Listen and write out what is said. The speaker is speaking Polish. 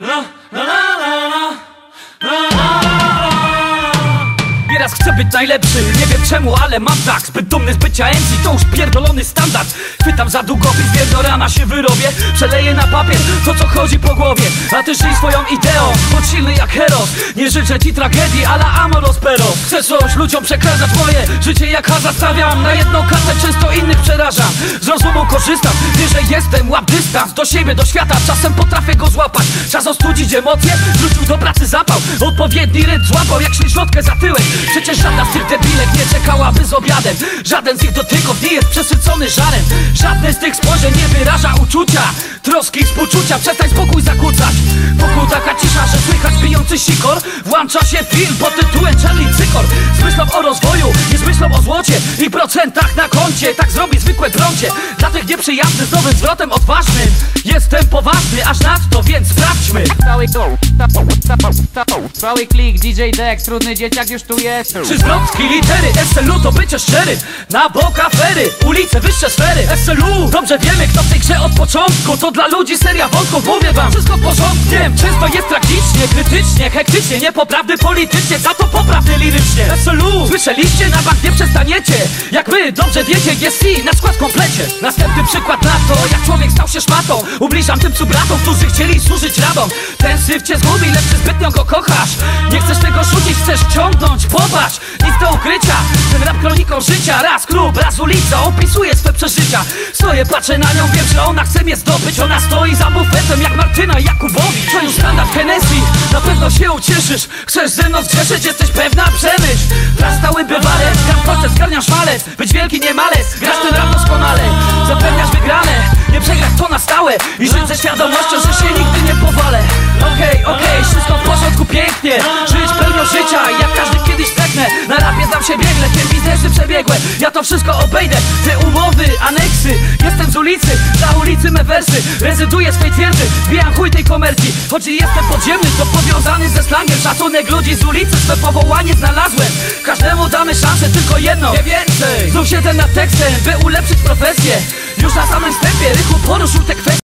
No, no, no, Nieraz chcę być najlepszy, nie wiem czemu, ale mam tak. Zbyt dumny z bycia MC, to już pierdolony standard. Chwytam za długopis, wiem do rana się wyrobię. Przeleję na papier to co chodzi po głowie. A ty żyj swoją ideą, bądź silny jak Heros. Nie życzę ci tragedii, ala Amoros Pero. Chcę coś ludziom przekraczać moje życie jak hazard Stawiam na jedną kasę przerażam Z rozumu korzystam, że jestem łap dystans Do siebie, do świata, czasem potrafię go złapać. Czas ostudzić emocje, wrócił do pracy zapał. Odpowiedni rytm złapał jak śliczotkę za tyłek. Przecież żadna z tych debilek nie czekałaby z obiadem. Żaden z ich dotyków nie jest przesycony żarem. Żadne z tych spojrzeń nie wyraża uczucia Troski współczucia, przestań spokój zakłócać. Wokół taka cisza, że słychać bijący sikor. Włącza się film pod tytułem Charlie Cykor Z myślą o rozwoju, nie z myślą o złocie. I procentach na koncie, tak zrobi zwykłe prącie Dla tych nieprzyjaznych z nowym zwrotem odważnym Jestem poważny, aż nadto, więc sprawdźmy Cały klik, DJ Dex, trudny dzieciak już tu jest. Czy zwrotki, litery, SLU to bycie szczery. Na bok afery, ulice, wyższe sfery. SLU, dobrze wiemy kto w tej grze od początku. To dla ludzi seria wątków, mówię wam. Wszystko w porządku, wiem, często jest tragicznie Krytycznie, hektycznie, niepoprawny politycznie Za to poprawny lirycznie SLU, słyszeliście? Na bank nie przestaniecie. Jak wy dobrze wiecie, jest i na skład komplecie. Następny przykład na to, jak człowiek stał się szmatą. Ubliżam tym cubratom, którzy chcieli służyć radom Ten syf cię zgubi, lecz zbytnio go kochasz. Nie chcesz tego rzucić, chcesz ciągnąć, popatrz. Nic do ukrycia, ten rap kroniką życia. Raz klub, raz ulica, opisuje swe przeżycia. Stoję, patrzę na nią, wiem, że ona chce mnie zdobyć. Ona stoi za bufetem jak Martyna Jakubowicz To już standard Hennessy, na pewno się ucieszysz. Chcesz ze mną zgrzeszyć, jesteś pewna, przemyśl. Raz stały bywalec, gram proces, zgarniam szmalec Być wielki nie malec, grasz ten rap doskonale. Zapewniasz wygrane, nie przegrać to na stałe. I żyć ze świadomością, że się nigdy nie powalę. Okej, okej, wszystko w porządku, pięknie to wszystko obejdę, te umowy, aneksy. Jestem z ulicy, za ulicy me wersy. Rezyduję swej twierdzy, zbijam chuj tej komercji. Choć jestem podziemny, to powiązany ze slangiem Szacunek ludzi z ulicy, swe powołanie znalazłem. Każdemu damy szansę, tylko jedno, nie więcej. Znów siedzę nad tekstem, by ulepszyć profesję. Już na samym wstępie, rychu poruszył te kwestie